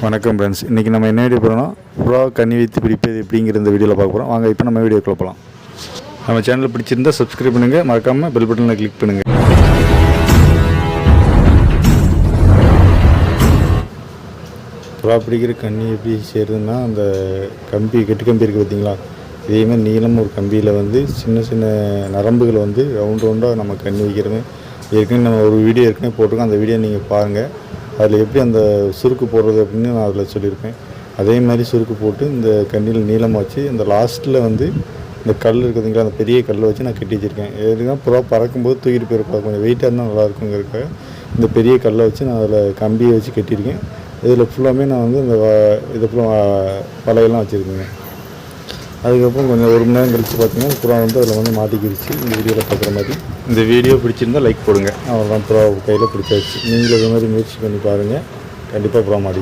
வணக்கம் ஃப்ரெண்ட்ஸ் இன்றைக்கி நம்ம என்ன வீடியோ போகிறோம்னா புறா கண்ணி வைத்து பிடிப்பது எப்படிங்கிற இந்த வீடியோவில் பார்க்க போகிறோம் வாங்க இப்போ நம்ம வீடியோக்குள்ள போகலாம் நம்ம சேனல் பிடிச்சிருந்தா சப்ஸ்கிரைப் பண்ணுங்கள் மறக்காமல் பெல் பட்டனில் கிளிக் பண்ணுங்கள் புறா பிடிக்கிற கண்ணி எப்படி செய்கிறதுன்னா அந்த கம்பி கெட்டு கம்பி இருக்குது பார்த்தீங்களா இதேமாதிரி நீளம் ஒரு கம்பியில் வந்து சின்ன சின்ன நரம்புகளை வந்து ரவுண்ட் ரவுண்டாக நம்ம கண்ணி வைக்கிறது ஏற்கனவே நம்ம ஒரு வீடியோ ஏற்கனவே போட்டிருக்கோம். அந்த வீடியோ நீங்கள் பாருங்கள் அதில் எப்படி அந்த சுருக்கு போடுறது அப்படின்னு நான் அதில் சொல்லியிருப்பேன். அதே மாதிரி சுருக்கு போட்டு இந்த கண்ணியில் நீளமாக வச்சு இந்த லாஸ்ட்டில் வந்து இந்த கல் இருக்குதுங்களா அந்த பெரிய கல்லை வச்சு நான் கட்டி வச்சுருக்கேன். எதுனா புறா பறக்கும்போது தூக்கிட்டு போயிருப்பா கொஞ்சம் வெயிட்டாக இருந்தால் நல்லாயிருக்குங்கிறதுக்காக இந்த பெரிய கல்லை வச்சு நான் அதில் கம்பியை வச்சு கட்டியிருக்கேன். இதில் ஃபுல்லாமே நான் வந்து இந்த இதை இது ஃபுல்லாக வலையெல்லாம் வச்சுருக்கேங்க. அதுக்கப்புறம் கொஞ்சம் ஒரு மணி நேரம் கழிச்சு பார்த்தீங்கன்னா புறா வந்து அதில் வந்து மாட்டிக்கிடுச்சு இந்த வீடியோவில் பார்க்குற மாதிரி. இந்த வீடியோ பிடிச்சிருந்தா லைக் போடுங்க. அவ்வளோதான் புறா கையில் பிடிச்சாச்சு. நீங்களும் இதே மாதிரி முயற்சி பண்ணி பாருங்கள் கண்டிப்பாக புறா மாட்டி